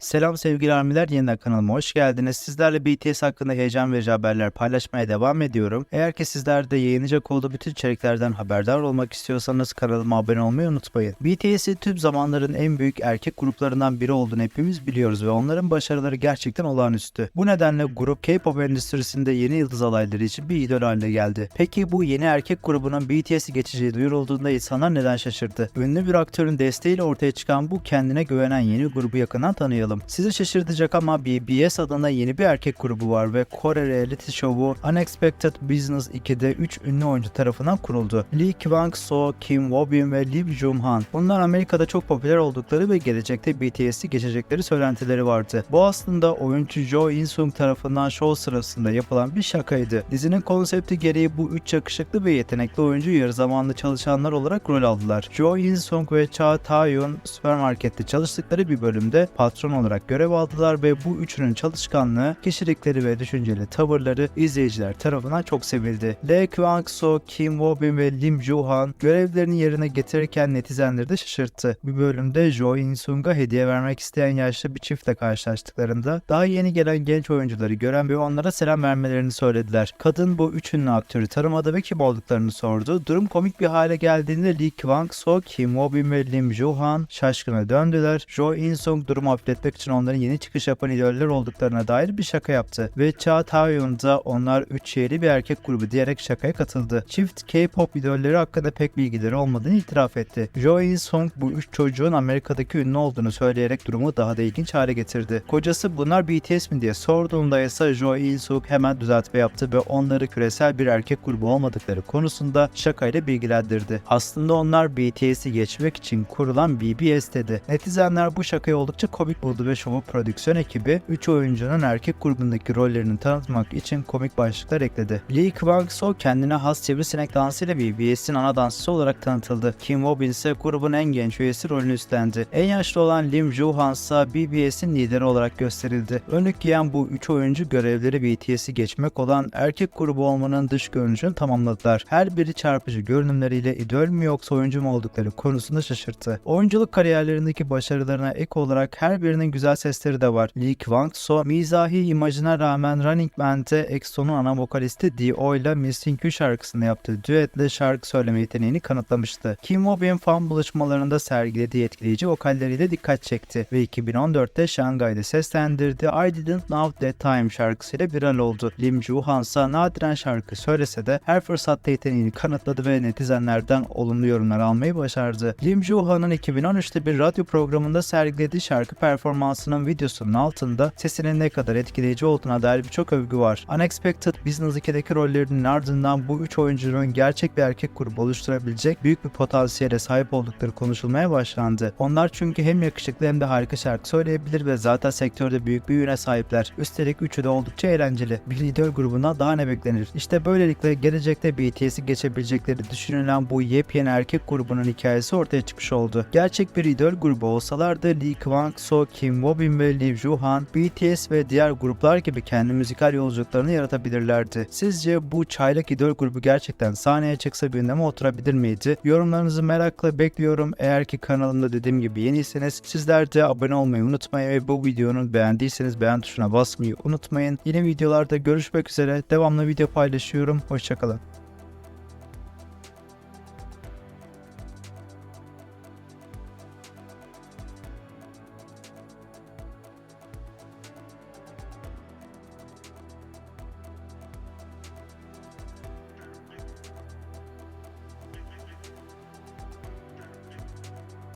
Selam sevgili armiler yeniden kanalıma hoş geldiniz. Sizlerle BTS hakkında heyecan verici haberler paylaşmaya devam ediyorum. Eğer ki sizler de yayınlayacak olduğu bütün içeriklerden haberdar olmak istiyorsanız kanalıma abone olmayı unutmayın. BTS'i tüm zamanların en büyük erkek gruplarından biri olduğunu hepimiz biliyoruz ve onların başarıları gerçekten olağanüstü. Bu nedenle grup K-pop endüstrisinde yeni yıldız alayları için bir idol haline geldi. Peki bu yeni erkek grubunun BTS'i geçeceği duyurulduğunda insanlar neden şaşırdı? Ünlü bir aktörün desteğiyle ortaya çıkan bu kendine güvenen yeni grubu yakından tanıyalım. Sizi şaşırtacak ama BBS adında yeni bir erkek grubu var ve Kore reality show'u Unexpected Business 2'de 3 ünlü oyuncu tarafından kuruldu. Lee Kwang-soo, Kim Woo-bin ve Lim Jung-han. Bunlar Amerika'da çok popüler oldukları ve gelecekte BTS'i geçecekleri söylentileri vardı. Bu aslında oyuncu Jo In-sung tarafından show sırasında yapılan bir şakaydı. Dizinin konsepti gereği bu üç yakışıklı ve yetenekli oyuncu yarı zamanlı çalışanlar olarak rol aldılar. Jo In-sung ve Cha Tae-yoon süpermarkette çalıştıkları bir bölümde patron olarak görev aldılar ve bu üçünün çalışkanlığı, kişilikleri ve düşünceli tavırları izleyiciler tarafından çok sevildi. Lee Kwang-soo, Kim Woo-bin ve Lim Joo-han görevlerini yerine getirirken netizenleri de şaşırttı. Bir bölümde Jo In-sung'a hediye vermek isteyen yaşlı bir çiftle karşılaştıklarında daha yeni gelen genç oyuncuları gören ve onlara selam vermelerini söylediler. Kadın bu üç ünlü aktörü tanımadı ve kim olduklarını sordu. Durum komik bir hale geldiğinde Lee Kwang-soo, Kim Woo-bin ve Lim Joo-han şaşkına döndüler. Jo In-sung durumu hafifletmek için onların yeni çıkış yapan idoller olduklarına dair bir şaka yaptı. Ve Cha Tae-yoon da onlar üç şehirli bir erkek grubu diyerek şakaya katıldı. Çift K-pop idolleri hakkında pek bilgileri olmadığını itiraf etti. Jo In-sung bu üç çocuğun Amerika'daki ünlü olduğunu söyleyerek durumu daha da ilginç hale getirdi. Kocası bunlar BTS mi diye sorduğunda ise Jo In-sung hemen düzeltme yaptı ve onları küresel bir erkek grubu olmadıkları konusunda şakayla bilgilendirdi. Aslında onlar BTS'i geçmek için kurulan BBS dedi. Netizenler bu şakayı oldukça komik buldu ve şovu prodüksiyon ekibi 3 oyuncunun erkek grubundaki rollerini tanıtmak için komik başlıklar ekledi. Lee Kwang-soo kendine has sivrisinek dansıyla BBS'in ana dansçısı olarak tanıtıldı. Kim Woo-bin ise grubun en genç üyesi rolünü üstlendi. En yaşlı olan Lim Joo-han ise BBS'in lideri olarak gösterildi. Önlük giyen bu 3 oyuncu görevleri BTS'i geçmek olan erkek grubu olmanın dış görünüşünü tamamladılar. Her biri çarpıcı görünümleriyle idol mü yoksa oyuncu mu oldukları konusunda şaşırttı. Oyunculuk kariyerlerindeki başarılarına ek olarak her birinin güzel sesleri de var. Lee Kwang-soo mizahi imajına rağmen Running Man'de EXO'nun ana vokalisti D.O. ile Missing You şarkısında yaptığı düetle şarkı söyleme yeteneğini kanıtlamıştı. Kim Woo-bin fan buluşmalarında sergilediği etkileyici vokalleriyle dikkat çekti ve 2014'te Şangay'da seslendirdiği I Didn't Know That Time şarkısıyla viral oldu. Lim Joo-han ise nadiren şarkı söylese de her fırsatta yeteneğini kanıtladı ve netizenlerden olumlu yorumlar almayı başardı. Lim Joo-han'ın 2013'te bir radyo programında sergilediği şarkı performansının videosunun altında sesinin ne kadar etkileyici olduğuna dair birçok övgü var. Unexpected Business 2'deki rollerinin ardından bu üç oyuncunun gerçek bir erkek grubu oluşturabilecek büyük bir potansiyele sahip oldukları konuşulmaya başlandı. Onlar çünkü hem yakışıklı hem de harika şarkı söyleyebilir ve zaten sektörde büyük bir üne sahipler. Üstelik üçü de oldukça eğlenceli. Bir idol grubundan daha ne beklenir? İşte böylelikle gelecekte BTS'i geçebilecekleri düşünülen bu yepyeni erkek grubunun hikayesi ortaya çıkmış oldu. Gerçek bir idol grubu olsalardı Lee Kwang-soo, Kim Woo-bin ve Lee Joo-han, BTS ve diğer gruplar gibi kendi müzikal yolculuklarını yaratabilirlerdi. Sizce bu çaylak idol grubu gerçekten sahneye çıksa gündeme oturabilir miydi? Yorumlarınızı merakla bekliyorum. Eğer ki kanalımda dediğim gibi yeniyseniz sizler de abone olmayı unutmayın ve bu videonun beğendiyseniz beğen tuşuna basmayı unutmayın. Yeni videolarda görüşmek üzere. Devamlı video paylaşıyorum. Hoşçakalın.